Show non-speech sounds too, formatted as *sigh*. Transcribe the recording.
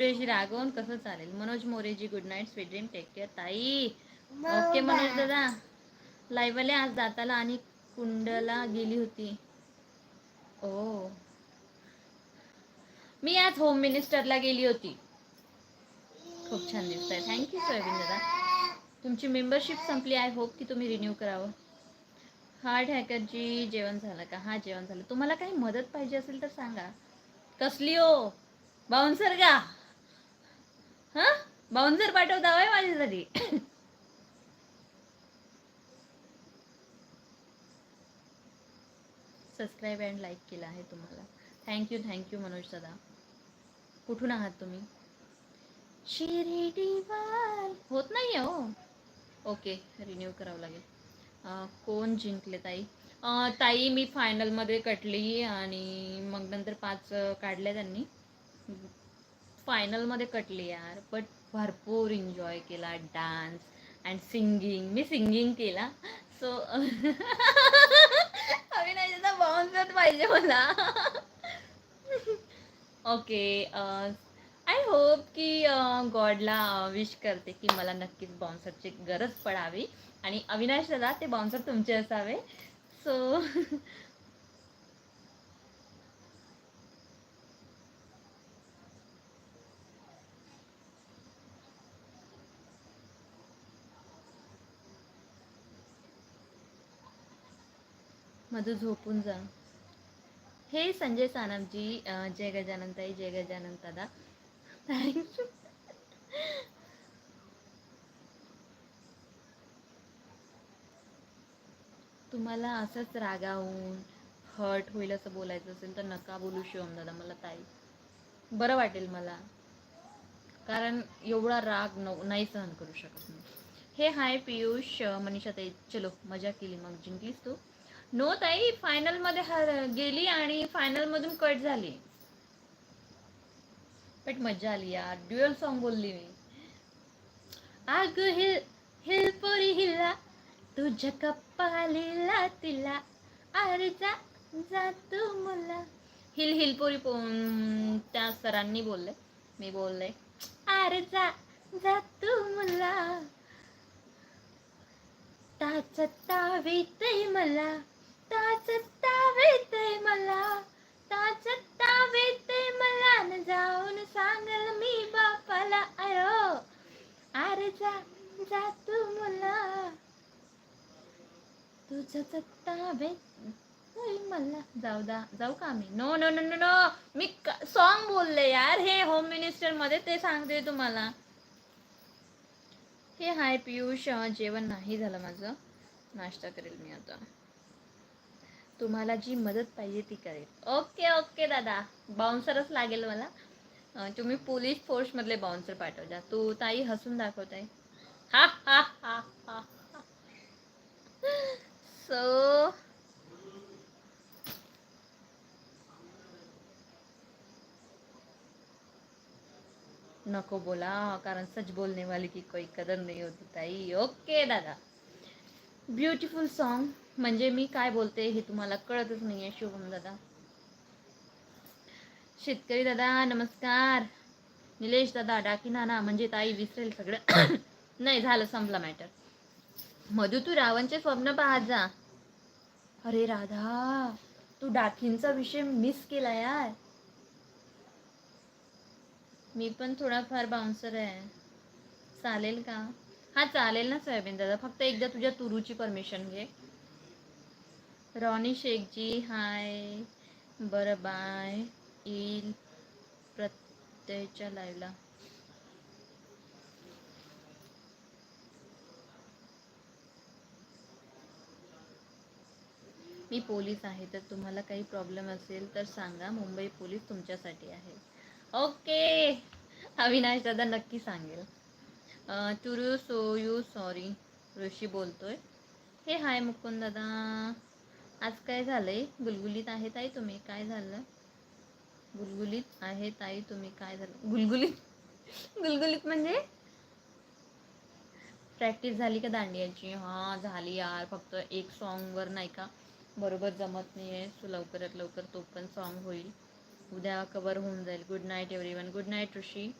मोरेजी रागवून कसं चालेल? Manoj Moreji good night sweet dream take care ताई. ओके मनोज दादा. लाईव्हले आज दाताला आणि कुंडला गेली होती. ओ. मी आज होम मिनिस्टरला गेली होती. खूप छान दिसत आहे थँक्यू सोयाबीन दादा. तुमची मेंबरशिप संपली. आय होप की तुम्ही रिन्यू करावं. हार्ट हॅकरजी जेवण झालं का? हा जेवण झालं. तुम्हाला काही मदत पाहिजे असेल तर सांगा. कसली हो? बाउन्सर का? हा? बाउन्सर पाठवता होय माझ्यासाठी. सबस्क्राईब अँड लाईक केलं आहे तुम्हाला. थँक्यू थँक्यू मनोज दादा. कुठून आहात तुम्ही? शिर्डीवाल होत नाही हो. ओके रिन्यू करावं लागेल. कोण जिंकले ताई? ताई मी फायनलमध्ये कटली आणि मग नंतर पाच काढले त्यांनी. फायनलमध्ये कटली यार. बट भरपूर एन्जॉय केला डान्स अँड सिंगिंग मी सिंगिंग केला. सो अविनाशचा बाउन्सर पाहिजे मला. ओके आय होप की uh, गॉडला विश करते की मला नक्कीच बाउन्सरची गरज पडावी. आणि अविनाश दादा ते बाउन्सर तुमचे असावे. सो *laughs* मधू झोपून जा. हे संजय सानमजी जय गजानन ताई जय गजानन दादा थँक्यू तुम्हाला असंच रागावून हर्ट होईल असं बोलायचं असेल तर नका बोलू शिवम दादा मला ताई. बरं वाटेल मला. कारण एवढा राग न नाही सहन करू शकत मी. हे हाय पियुष मनीषा ताई चलो मजा केली मग. जिंकलीस तू? नो ताई फायनलमध्ये हर गेली आणि फायनलमधून कट झाली. बट मजा आली यार ड्युअल सॉन्ग बोलली मी. आग हिल हिल पोरी हिला तुझ्या कप्पालीला तिला अरे जा जा तू मुला. हिल हिल पोरी पो त्या सरांनी बोलले मी बोलले अरे जा जा तू मुला. ताच तावेतय मला ताच तावेतय मला ताच तावेतय मला न जाऊन सांगल मी बापाला अयो अरे जा जा तू मुला. तुझं तावेत मला. जाऊ दा जाऊ का मी? No no no no no मी सॉन्ग बोलले यार. हे होम मिनिस्टरमध्ये ते सांगते तुम्हाला. हे हाय पियुष जेवण नाही झालं माझं. नाश्ता करेल मी आता. तुम्हाला जी मदत पाहिजे ती करेल. ओके ओके दादा. बाउन्सरच लागेल मला. तुम्ही पोलीस फोर्समधले बाउन्सर पाठवता तू ताई हसून दाखवताय. हा हा हा हा सो नको बोला कारण सच बोलने वाली की कोई कदर नाही होती ताई. ओके दादा. ब्युटिफुल सॉन्ग म्हणजे मी काय बोलते हे तुम्हाला कळतच नाही आहे शुभम दादा. शेतकरी दादा नमस्कार. निलेश दादा डाकी नाना म्हणजे ताई विसरेल सगळं. *coughs* नाही झालं संपला मॅटर मधू तू रावणचे स्वप्न पाहत जा. अरे राधा तू डाकींचा विषय मिस केला यार. मी पण थोडाफार बाउन्सर आहे. चालेल का? हा चालेल ना सोयाबीन दादा. फक्त एकदा तुझ्या तुरूची परमिशन घे. रॉनी शेखजी हाय. बरं बाय. येईल प्रत्ययच्या लाईव्हला मी पोलीस आहे तर तुम्हाला काही प्रॉब्लेम असेल तर सांगा. मुंबई पोलीस तुमच्यासाठी आहे. ओके. अविनाश दादा नक्की सांगेल. टुरू सो यू सॉरी ऋषी बोलतोय. हे हाय मुकुंद दादा. आज काय झालंय? गुलगुलीत आहे ताई तुम्ही. काय झालं? गुलगुलीत आहे ताई तुम्ही. काय झालं? गुलगुलीत? *laughs* गुलगुलीत म्हणजे? प्रॅक्टिस झाली का दांडियाची? हां झाली यार. फक्त एक सॉन्गवर नाही का? बरोबर जमत नाही आहे सो लवकरात लवकर तो पण सॉन्ग होईल. उद्या कवर होऊन जाईल. Good night everyone good night Rishi.